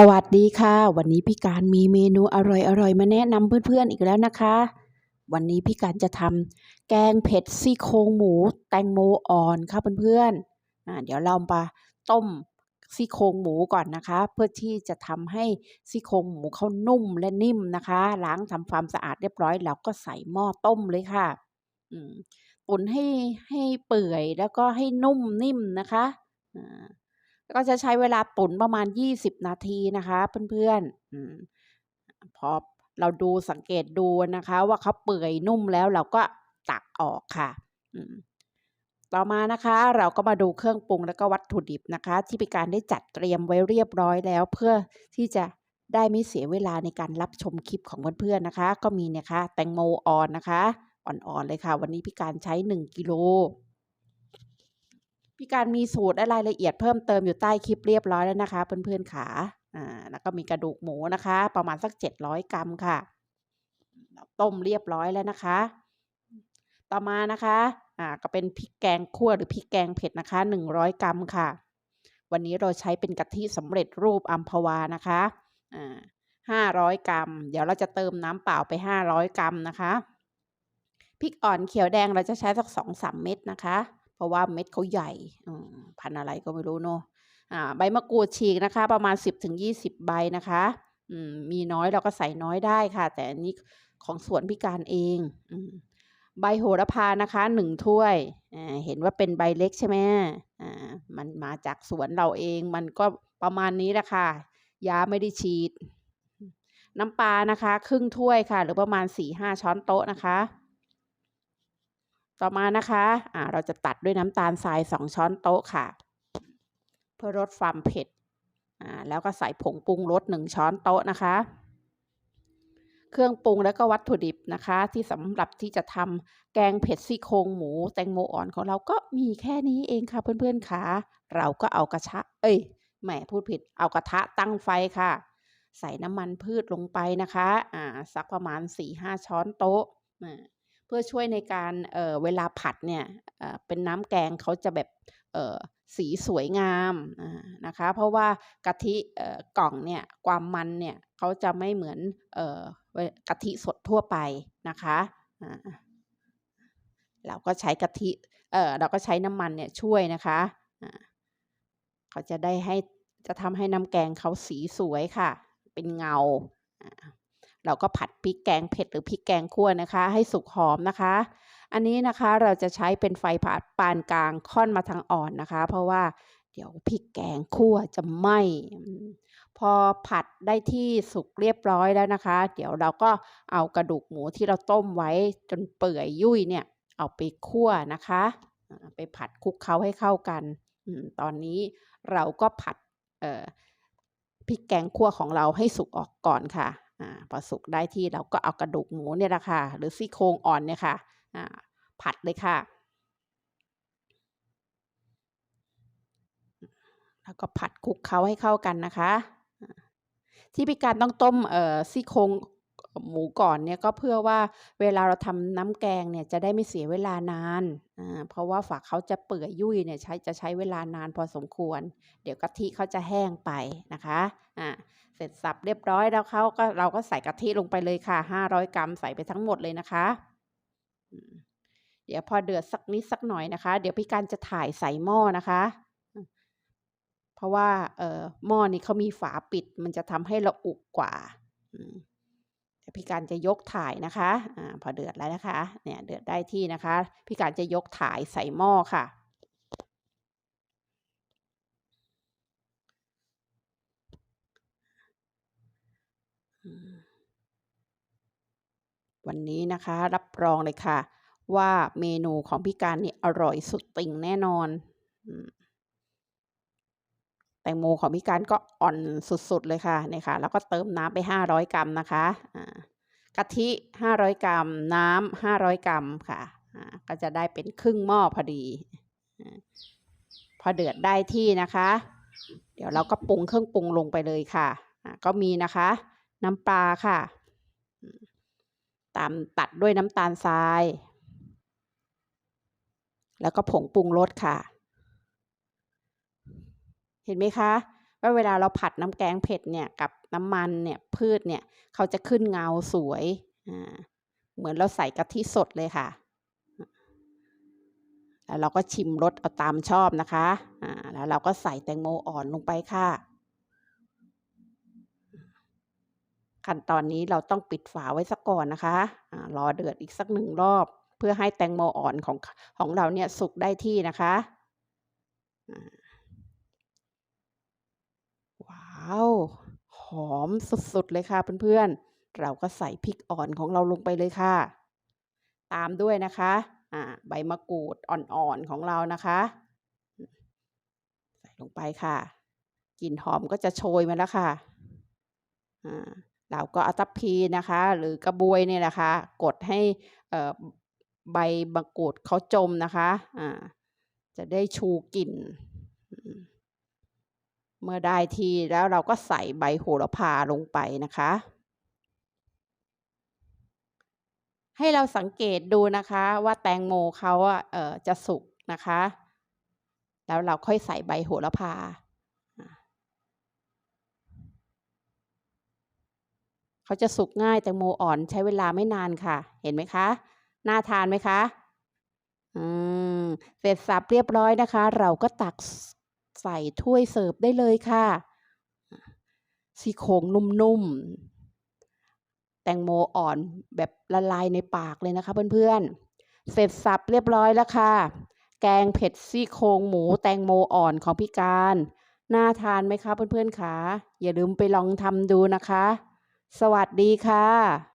สวัสดีค่ะ วันนี้พี่การมีเมนูอร่อยๆ มาแนะนำเพื่อนๆอีกแล้วนะคะ วันนี้พี่การจะทำแกงเผ็ดซี่โครงหมู แตงโมอ่อนค่ะเพื่อนๆอ่าเดี๋ยวเรามาต้มซี่โครงหมูก่อนนะคะ เพื่อที่จะทำให้ซี่โครงหมูเขานุ่มและนิ่มนะคะ ล้างทำความสะอาดเรียบร้อยแล้วก็ใส่หม้อต้มเลยค่ะอืมตุ๋นให้ให้เปื่อยแล้วก็ให้นุ่มนิ่มนะคะ ก็จะใช้เวลาตุ๋นประมาณ 20 นาทีนะคะ เพื่อนๆอืมพอเราดูสังเกตดูนะคะ ว่าเขาเปื่อยนุ่มแล้วเราก็ตักออกค่ะต่อมานะคะเราก็มาดูเครื่องปรุงแล้วก็วัตถุดิบนะคะ ที่พี่การได้จัดเตรียมไว้เรียบร้อยแล้ว เพื่อที่จะได้ไม่เสียเวลาในการรับชมคลิปของเพื่อนๆนะคะ ก็มีนะคะ แตงโมอ่อนนะคะ อ่อนๆเลยค่ะ วันนี้พี่การใช้ 1กิโล พี่การมีสูตรและรายละเอียดเพิ่มเติมอยู่ใต้คลิปเรียบร้อยแล้วนะคะเพื่อนๆขาอ่าแล้วก็มีกระดูกหมูนะคะ ประมาณสัก 700 กรัมค่ะต้มเรียบร้อยแล้วนะคะ ต่อมานะคะอ่าก็เป็นพริกแกงคั่วหรือพริกแกงเผ็ดนะคะ 100 กรัมค่ะ วันนี้เราใช้เป็นกะทิสำเร็จรูปอัมพวานะคะอ่า500กรัม เดี๋ยวเราจะเติมน้ำเปล่าไป500กรัมนะคะพริกอ่อนเขียวแดงเราจะใช้สัก2-3เม็ดนะคะ เพราะว่าเม็ดเขาใหญ่พันอะไรก็ไม่รู้เนาะใบมะกรูดฉีกนะคะ ประมาณ 10-20 ใบนะคะมมีน้อยเราก็ใส่น้อยได้ค่ะ แต่อันนี้ของสวนพิการเองอใบโหระพานะคะหนึ่งถ้วยเห็นว่าเป็นใบเล็กใช่ไหมมันมาจากสวนเราเอง มันก็ประมาณนี้แหละค่ะ ยาไม่ได้ฉีด น้ำปลานะคะ ครึ่งถ้วยค่ะ หรือประมาณ4-5ช้อนโต๊ะนะคะ ต่อมานะคะอ่าเราจะตัดด้วยน้ำตาลทรายสองช้อนโต๊ะค่ะ เพื่อลดความเผ็ดอ่าแล้วก็ใส่ผงปรุงรสหนึ่งช้อนโต๊ะนะคะ เครื่องปรุงแล้วก็วัตถุดิบนะคะ ที่สำหรับที่จะทำแกงเผ็ดซี่โครงหมู แตงโมอ่อนของเราก็มีแค่นี้เองค่ะเพื่อนๆค่ะเราก็เอากระชะ เอ้ยแหมพูดผิดเอากระทะตั้งไฟค่ะ ใส่น้ำมันพืชลงไปนะคะ อ่าสักประมาณ4-5ช้อนโต๊ะอ่า เพื่อช่วยในการเออเวลาผัดเนี่ยเอ่อเป็นน้ำแกงเขาจะแบบเออสีสวยงามนะคะ เพราะว่ากะทิเออกล่องเนี่ยความมันเนี่ยเขาจะไม่เหมือนเออกะทิสดทั่วไปนะคะเราก็ใช้กะทิเออเราก็ใช้น้ำมันเนี่ยช่วยนะคะเขาจะได้ให้จะทำให้น้ำแกงเขาสีสวยค่ะ เป็นเงา เราก็ผัดพริกแกงเผ็ดหรือพริกแกงคั่วนะคะ ให้สุกหอมนะคะ อันนี้นะคะเราจะใช้เป็นไฟผัดปานกลางค่อนมาทางอ่อนนะคะ เพราะว่าเดี๋ยวพริกแกงคั่วจะไหม้พอผัดได้ที่สุกเรียบร้อยแล้วนะคะ เดี๋ยวเราก็เอากระดูกหมูที่เราต้มไว้จนเปื่อยยุ่ยเนี่ย เอาไปคั่วนะคะ ไปผัดคลุกเคล้าให้เข้ากัน ตอนนี้เราก็ผัดพริกแกงคั่วของเราให้สุกออกก่อนค่ะ พอสุกได้ที่เราก็เอากระดูกหมูเนี่ยแหละค่ะ หรือซี่โครงอ่อนเนี่ยค่ะผัดเลยค่ะ แล้วก็ผัดคลุกเคล้าให้เข้ากันนะคะ ที่พิการต้องต้มซี่โครง หมูก่อนเนี่ยก็เพื่อว่าเวลาเราทำน้ำแกงเนี่ยจะได้ไม่เสียเวลานานอ่าเพราะว่าฝากเขาจะเปื่อยยุ่ยเนี่ยใช้จะใช้เวลานานพอสมควร เดี๋ยวกะทิเขาจะแห้งไปนะคะอ่าเสร็จสับเรียบร้อยแล้วเขาก็เราก็ใส่กะทิลงไปเลยค่ะห้าร้อยกรัมใส่ไปทั้งหมดเลยนะคะเดี๋ยวพอเดือดสักนิดสักหน่อยนะคะ เดี๋ยวพี่การจะถ่ายใส่หม้อนะคะเพราะว่าเอ่อหม้อนี้เขามีฝาปิด มันจะทำให้เราอุกกว่า การจะยกถ่ายนะคะอ่าพอเดือดแล้วนะคะ เนี่ยเดือดได้ที่นะคะ พี่การจะยกถ่ายใส่หม้อค่ะวันนี้นะคะรับรองเลยค่ะ ว่าเมนูของพี่การนี่อร่อยสุดติ่งแน่นอนแตงโมของพี่การก็อ่อนสุดๆเลยค่ะนี่ค่ะ แล้วก็เติมน้ำไปห้าร้อยกรัมนะคะ กะทิห้าร้อยกรัม น้ำห้าร้อยกรัมค่ะ ก็จะได้เป็นครึ่งหม้อพอดี พอเดือดได้ที่นะคะ เดี๋ยวเราก็ปรุงเครื่องปรุงลงไปเลยค่ะก็มีนะคะ น้ำปลาค่ะ ตามตัดด้วยน้ำตาลทราย แล้วก็ผงปรุงรสค่ะ เห็นไหมคะ ว่าเวลาเราผัดน้ำแกงเผ็ดเนี่ยกับน้ำมันเนี่ยพืชเนี่ยเขาจะขึ้นเงาสวยอ่าเหมือนเราใส่กะทิสดเลยค่ะแล้วเราก็ชิมรสเอาตามชอบนะคะอ่าแล้วเราก็ใส่แตงโมอ่อนลงไปค่ะ ขั้นตอนนี้เราต้องปิดฝาไว้สักก่อนนะคะอ่ารอเดือดอีกสักหนึ่งรอบ เพื่อให้แตงโมอ่อนของของเราเนี่ยสุกได้ที่นะคะอ่า ว้าว หอมสุดๆเลยค่ะเพื่อนๆ เราก็ใส่พริกอ่อนของเราลงไปเลยค่ะ ตามด้วยนะคะอ่าใบมะกรูดอ่อนๆของเรานะคะ ใส่ลงไปค่ะกลิ่นหอมก็จะโชยมาแล้วค่ะอ่าเราก็เอาทัพพีนะคะ หรือกระบวยเนี่ยนะคะ กดให้ใบมะกรูดเขาจมนะคะอ่าจะได้ชูกลิ่น มื่อได้ทีแล้วเราก็ใส่ใบโหระพาลงไปนะคะ ให้เราสังเกตดูนะคะว่าแตงโมเขาเอ่อจะสุกนะคะ แล้วเราค่อยใส่ใบโหระพาเขาจะสุกง่ายแตงโมอ่อนใช้เวลาไม่นานค่ะ เห็นไหมคะน่าทานไหมคะอืมเสร็จสับเรียบร้อยนะคะ เราก็ตัก ใส่ถ้วยเสิร์ฟได้เลยค่ะซี่โครงนุ่มๆ แตงโมอ่อนแบบละลายในปากเลยนะคะเพื่อนๆ เสร็จสับเรียบร้อยแล้วค่ะ แกงเผ็ดซี่โครงหมูแตงโมอ่อนของพี่การ น่าทานไหมคะเพื่อนๆคะอย่าลืมไปลองทำดูนะคะ สวัสดีค่ะ